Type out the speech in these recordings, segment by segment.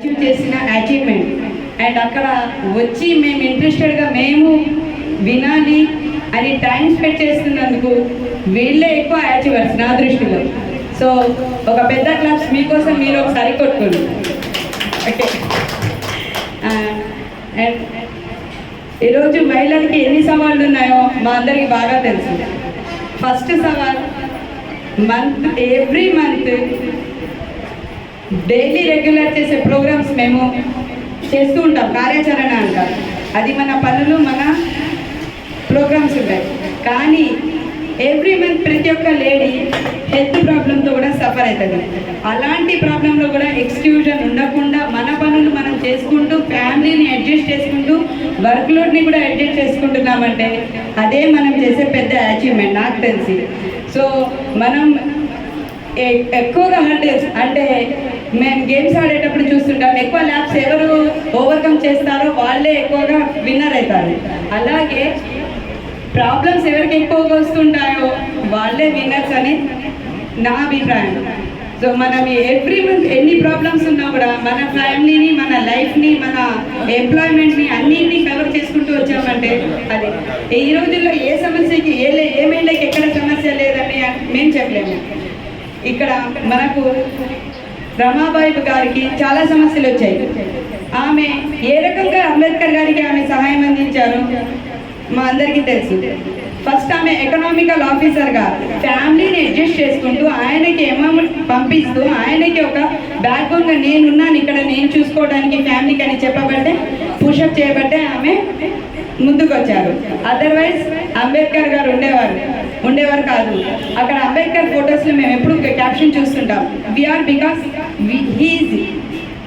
Achieve చేసిన achievement and అక్కడ వచ్చి మేము ఇంట్రెస్టెడ్గా మేము వినాలి అని టైం స్పెండ్ చేస్తున్నందుకు వీళ్ళే ఎక్కువ అచీవర్స్ నా దృష్టిలో. సో ఒక పెద్ద క్లాస్ మీకోసం మీరు ఒకసారి కొట్టుకోండి. ఓకే అండ్ uh, ఈరోజు మహిళలకి ఎన్ని సవాళ్ళు ఉన్నాయో మా అందరికీ బాగా తెలుసు. ఫస్ట్ సవాల్ month every month daily regular చేసే ప్రోగ్రామ్స్ మేము చేస్తూ ఉంటాం కార్యాచరణ అంటాం. అది మన పనులు మన ప్రోగ్రామ్స్ ఉంటాయి. కానీ ఎవ్రీ మంత్ ప్రతి ఒక్క లేడీ హెల్త్ ప్రాబ్లంతో కూడా సఫర్ అవుతుంది. అలాంటి ప్రాబ్లంలో కూడా ఎక్స్క్యూజన్ ఉండకుండా మన పనులు మనం చేసుకుంటూ ఫ్యామిలీని అడ్జస్ట్ చేసుకుంటూ వర్క్ లోడ్ని కూడా అడ్జస్ట్ చేసుకుంటున్నామంటే అదే మనం చేసే పెద్ద అచీవ్మెంట్ నాకు తెలిసి. సో మనం ఎక్కువగా అంటే అంటే మేము గేమ్స్ ఆడేటప్పుడు చూస్తుంటాం. ఎక్కువ ల్యాబ్స్ ఎవరు ఓవర్కమ్ చేస్తారో వాళ్ళే ఎక్కువగా విన్నర్ అవుతారు. అలాగే ప్రాబ్లమ్స్ ఎవరికి ఎక్కువగా వస్తుంటాయో వాళ్ళే విన్నర్స్ అని నా అభిప్రాయం. సో మనం ఎవ్రీ మంత్ ఎన్ని ప్రాబ్లమ్స్ ఉన్నా కూడా మన ఫ్యామిలీని మన లైఫ్ని మన ఎంప్లాయ్మెంట్ని అన్నింటినీ కవర్ చేసుకుంటూ వచ్చామంటే అది ఈ రోజుల్లో ఏ సమస్యకి ఏ లే- ఏ ఎక్కడ సమస్య లేదని మేము చెప్పలేము. ఇక్కడ మనకు రమాబాయి గారికి చాలా సమస్యలు వచ్చాయి. ఆమె ఏ రకంగా అంబేద్కర్ గారికి ఆమె సహాయం అందించారు మా అందరికీ తెలుసు. ఫస్ట్ ఆమె ఎకనామికల్ ఆఫీసర్గా ఫ్యామిలీని అడ్జస్ట్ చేసుకుంటూ ఆయనకి అమౌంట్ పంపిస్తూ ఆయనకి ఒక బ్యాక్బోన్గా నేనున్నాను ఇక్కడ నేను చూసుకోవడానికి ఫ్యామిలీకి అని చెప్పబట్టే పుషప్ చేయబట్టే ఆమె ముందుకు వచ్చారు అదర్వైజ్ అంబేద్కర్ గారు ఉండేవారు. ఉండేవారు కాదు. అక్కడ అంబేద్కర్ ఫొటోస్లో మేము ఎప్పుడు క్యాప్షన్ చూస్తుంటాం. వీఆర్ బికాస్ హీజ్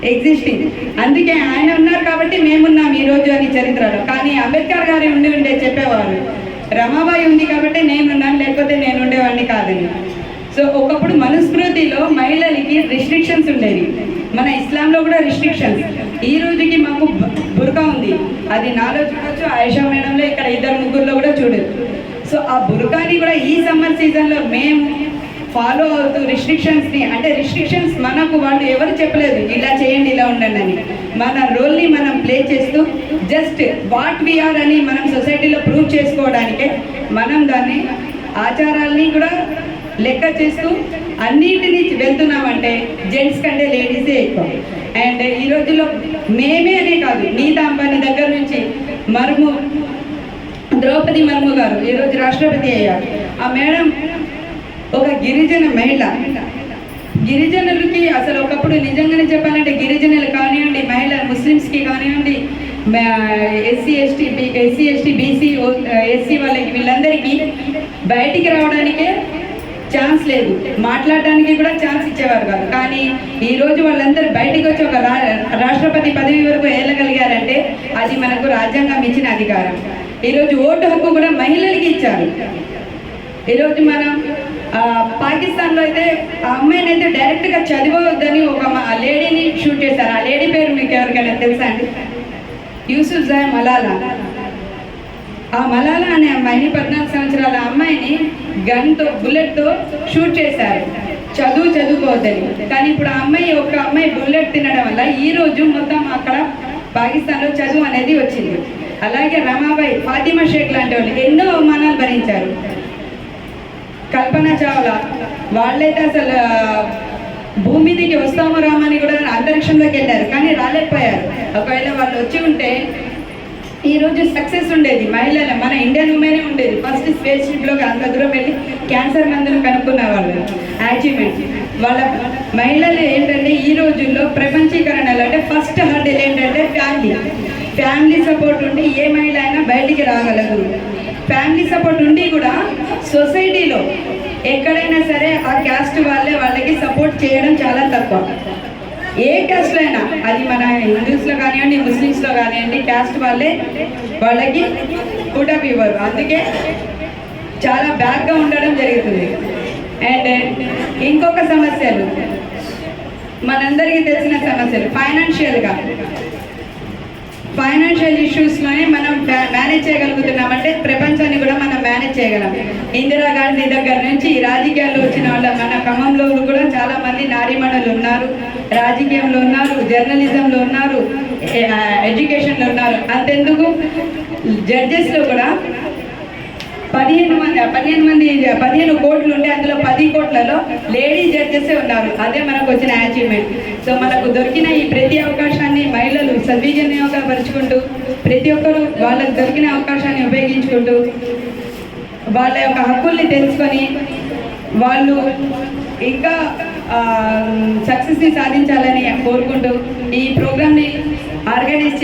ఎగ్జిస్టింగ్ అందుకే ఆయన ఉన్నారు కాబట్టి మేమున్నాం ఈ రోజు అని చరిత్రలో. కానీ అంబేద్కర్ గారు ఉండి ఉండే చెప్పేవారు. రమాబాయి ఉంది కాబట్టి నేనున్నాను లేకపోతే నేను ఉండేవాడిని కాదని. సో ఒకప్పుడు మనుస్మృతిలో మహిళలకి రిస్ట్రిక్షన్స్ ఉండేవి. మన ఇస్లాంలో కూడా రిస్ట్రిక్షన్స్ ఈ రోజుకి మాకు బ- బురకా ఉంది. అది నాలో చూడొచ్చు ఆయిషా మేడంలో ఇక్కడ ఇద్దరు ముగ్గురులో కూడా చూడొచ్చు. సో ఆ బురకాని కూడా ఈ సమ్మర్ సీజన్లో మేము ఫాలో అవుతూ రిస్ట్రిక్షన్స్ని అంటే రిస్ట్రిక్షన్స్ మనకు వాళ్ళు ఎవరు చెప్పలేదు ఇలా చేయండి ఇలా ఉండండి అని. మన రోల్ని మనం ప్లే చేస్తూ జస్ట్ వాట్ వీఆర్ అని మనం సొసైటీలో ప్రూవ్ చేసుకోవడానికే మనం దాన్ని ఆచారాల్ని కూడా లెక్క చేస్తూ అన్నిటినీ వెళ్తున్నామంటే జెంట్స్ కంటే లేడీసే ఎక్కువ. అండ్ ఈ రోజుల్లో మేమే అనే కాదు నీతా అంబానీ దగ్గర నుంచి మరుము ద్రౌపది మర్ము గారు ఈరోజు రాష్ట్రపతి అయ్యారు. ఆ మేడం ఒక గిరిజన మహిళ. గిరిజనులకి అసలు ఒకప్పుడు నిజంగానే చెప్పాలంటే గిరిజనులు కానివ్వండి మహిళ ముస్లిమ్స్కి కానివ్వండి SC ST SC ST BC SC వాళ్ళకి వీళ్ళందరికీ బయటికి రావడానికే ఛాన్స్ లేదు. మాట్లాడడానికి కూడా ఛాన్స్ ఇచ్చేవారు కాదు. కానీ ఈరోజు వాళ్ళందరూ బయటకు వచ్చి ఒక రా- రాష్ట్రపతి పదవి వరకు వెళ్ళగలిగారంటే అది మనకు రాజ్యాంగం ఇచ్చిన అధికారం. ఈరోజు ఓటు హక్కు కూడా మహిళలకి ఇచ్చారు. ఈరోజు మనం పాకిస్తాన్లో అయితే ఆ అమ్మాయిని అయితే డైరెక్ట్గా చదివద్దని ఒక లేడీని షూట్ చేశారు. ఆ లేడీ పేరు మీకు ఎవరికైనా తెలుసా అండి? యూసుఫ్ జాయ్ మలాలా. ఆ మలాలా అనే అమ్మాయిని పద్నాలుగు సంవత్సరాల అమ్మాయిని గన్తో బుల్లెట్తో షూట్ చేశారు. చదువు చదువుకోవద్దని. కానీ ఇప్పుడు ఆ అమ్మాయి ఒక అమ్మాయి బుల్లెట్ తినడం వల్ల ఈ రోజు మొత్తం అక్కడ పాకిస్తాన్లో చదువు అనేది వచ్చింది. అలాగే రమాబాయి ఫాతిమా షేక్ లాంటి వాళ్ళు ఎన్నో అవమానాలు భరించారు. కల్పన చావ్లా. వాళ్ళైతే అసలు భూమి మీదకి వస్తామో రామని కూడా అంతరిక్షంలోకి వెళ్ళారు. కానీ రాలేకపోయారు. ఒకవేళ వాళ్ళు వచ్చి ఉంటే ఈ రోజు సక్సెస్ ఉండేది. మహిళల మన ఇండియన్ ఉమెనే ఉండేది. ఫస్ట్ స్పేస్ షిప్లోకి అంత దూరం వెళ్ళి క్యాన్సర్ మందును కనుక్కున్న వాళ్ళు. అచీవ్మెంట్ వాళ్ళ మహిళలు ఏంటంటే ఈ రోజుల్లో ప్రపంచీకరణలు అంటే ఫస్ట్ హర్డల్ ఏంటంటే ఫ్యామిలీ. ఫ్యామిలీ సపోర్ట్ ఉండి ఏ మహిళ అయినా బయటికి రాగలదు. ఫ్యామిలీ సపోర్ట్ ఉండి కూడా సొసైటీలో ఎక్కడైనా సరే ఆ క్యాస్ట్ వాళ్ళే వాళ్ళకి సపోర్ట్ చేయడం చాలా తక్కువ. ఏ క్యాస్ట్లో అయినా అది మన హిందూస్లో కానివ్వండి ముస్లిమ్స్లో కానివ్వండి క్యాస్ట్ వాళ్ళే వాళ్ళకి కూటప్ ఇవ్వరు. అందుకే చాలా బ్యాక్గా ఉండడం జరుగుతుంది. అండ్ ఇంకొక సమస్యలు. మనందరికీ తెలిసిన సమస్యలు. ఫైనాన్షియల్గా ఫైనాన్షియల్ ఇష్యూస్లోనే మనం మేనేజ్ చేయగలుగుతున్నామంటే ప్రపంచాన్ని కూడా మనం మేనేజ్ చేయగలం. ఇందిరా గాంధీ దగ్గర నుంచి ఈ రాజకీయాల్లో వచ్చిన వాళ్ళ మన ఖమ్మంలో కూడా చాలా మంది నారీమణులు ఉన్నారు. రాజకీయంలో ఉన్నారు జర్నలిజంలో ఉన్నారు ఎడ్యుకేషన్లో ఉన్నారు. అంతెందుకు? జడ్జెస్లో కూడా పదిహేను మంది పదిహేను మంది పదిహేను కోట్లు ఉంటే అందులో పది కోట్లలో లేడీ జడ్జెస్ ఉన్నారు. అదే మనకు వచ్చిన అచీవ్మెంట్ సో మనకు దొరికిన ఈ ప్రతి అవకాశాన్ని సద్వినియోగపరుచుకుంటూ ప్రతి ఒక్కరు వాళ్ళకు దొరికిన అవకాశాన్ని ఉపయోగించుకుంటూ వాళ్ళ యొక్క హక్కుల్ని తెలుసుకొని వాళ్ళు ఇంకా సక్సెస్ని సాధించాలని కోరుకుంటూ ఈ ప్రోగ్రామ్ని ఆర్గనైజ్